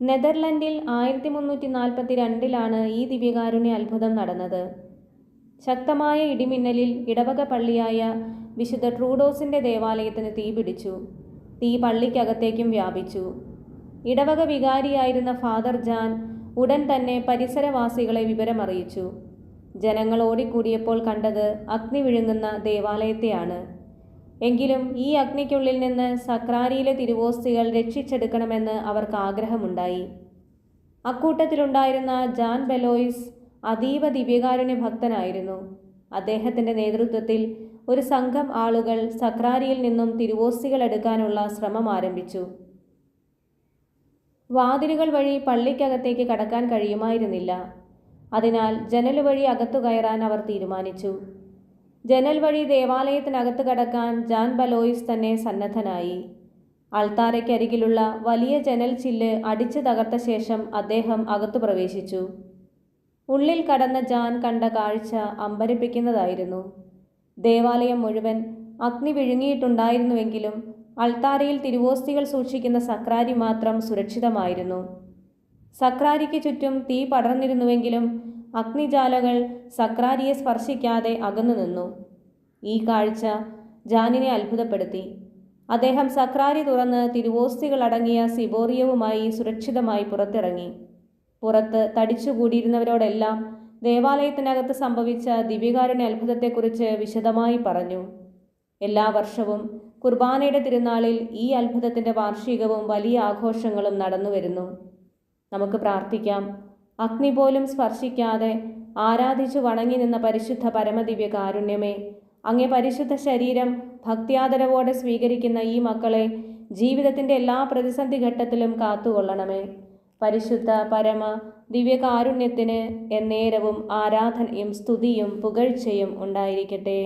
നെതർലൻഡിൽ ആയിരത്തി മുന്നൂറ്റി നാൽപ്പത്തി രണ്ടിലാണ് ഈ ദിവ്യകാരുണ്യ അത്ഭുതം നടന്നത്. ശക്തമായ ഇടിമിന്നലിൽ ഇടവക പള്ളിയായ വിശുദ്ധ ട്രൂഡോസിന്റെ ദേവാലയത്തിന് തീപിടിച്ചു തീ പള്ളിക്കകത്തേക്കും വ്യാപിച്ചു. ഇടവക വികാരിയായിരുന്ന ഫാദർ ജാൻ ഉടൻ തന്നെ പരിസരവാസികളെ വിവരമറിയിച്ചു. ജനങ്ങൾ ഓടിക്കൂടിയപ്പോൾ കണ്ടത് അഗ്നി വിഴുങ്ങുന്ന ദേവാലയത്തെയാണ്. എങ്കിലും ഈ അഗ്നിക്കുള്ളിൽ നിന്ന് സക്രാരിയിലെ തിരുവോസ്തികൾ രക്ഷിച്ചെടുക്കണമെന്ന് അവർക്ക് ആഗ്രഹമുണ്ടായി. അക്കൂട്ടത്തിലുണ്ടായിരുന്ന ജാൻ ബെലോയിസ് അതീവ ദിവ്യകാരുണ്യ ഭക്തനായിരുന്നു. അദ്ദേഹത്തിന്റെ നേതൃത്വത്തിൽ ഒരു സംഘം ആളുകൾ സക്രാരിയിൽ നിന്നും തിരുവോസ്തികൾ എടുക്കാനുള്ള ശ്രമം ആരംഭിച്ചു. വാതിലുകൾ വഴി പള്ളിക്കകത്തേക്ക് കടക്കാൻ കഴിയുമായിരുന്നില്ല. അതിനാൽ ജനൽ വഴി അകത്തു കയറാൻ അവർ തീരുമാനിച്ചു. ജനൽ വഴി ദേവാലയത്തിനകത്ത് കടക്കാൻ ജാൻ ബലോയിസ് തന്നെ സന്നദ്ധനായി. അൾത്താരയ്ക്കരികിലുള്ള വലിയ ജനൽ ചില്ല് അടിച്ചു തകർത്ത ശേഷം അദ്ദേഹം അകത്തു പ്രവേശിച്ചു. ഉള്ളിൽ കടന്ന ജാൻ കണ്ട കാഴ്ച അമ്പരിപ്പിക്കുന്നതായിരുന്നു. ദേവാലയം മുഴുവൻ അഗ്നി വിഴുങ്ങിയിട്ടുണ്ടായിരുന്നുവെങ്കിലും അൾത്താരയിൽ തിരുവോസ്തികൾ സൂക്ഷിക്കുന്ന സക്രാരി മാത്രം സുരക്ഷിതമായിരുന്നു. സക്രാരിക്ക് ചുറ്റും തീ പടർന്നിരുന്നുവെങ്കിലും അഗ്നിജാലകൾ സക്രാരിയെ സ്പർശിക്കാതെ അകന്നു നിന്നു. ഈ കാഴ്ച ജാനിനെ അത്ഭുതപ്പെടുത്തി. അദ്ദേഹം സക്രാരി തുറന്ന് തിരുവോസ്തികളടങ്ങിയ സിബോറിയവുമായി സുരക്ഷിതമായി പുറത്തിറങ്ങി. പുറത്ത് തടിച്ചുകൂടിയിരുന്നവരോടെല്ലാം ദേവാലയത്തിനകത്ത് സംഭവിച്ച ദിവ്യകാരുണ്യ അത്ഭുതത്തെക്കുറിച്ച് വിശദമായി പറഞ്ഞു. എല്ലാ വർഷവും കുർബാനയുടെ തിരുനാളിൽ ഈ അത്ഭുതത്തിന്റെ വാർഷികവും വലിയ ആഘോഷങ്ങളും നടന്നുവരുന്നു. നമുക്ക് പ്രാർത്ഥിക്കാം. അഗ്നി പോലും സ്പർശിക്കാതെ ആരാധിച്ചു വണങ്ങി നിന്ന പരിശുദ്ധ പരമദിവ്യ കാരുണ്യമേ അങ്ങേ പരിശുദ്ധ ശരീരം ഭക്തിയാദരവോടെ സ്വീകരിക്കുന്ന ഈ മക്കളെ ജീവിതത്തിന്റെ എല്ലാ പ്രതിസന്ധി ഘട്ടത്തിലും കാത്തുകൊള്ളണമേ. പരിശുദ്ധ പരമ ദിവ്യകാരുണ്യത്തിന് എന്നേരവും ആരാധനയും സ്തുതിയും പുകഴ്ചയും ഉണ്ടായിരിക്കട്ടെ.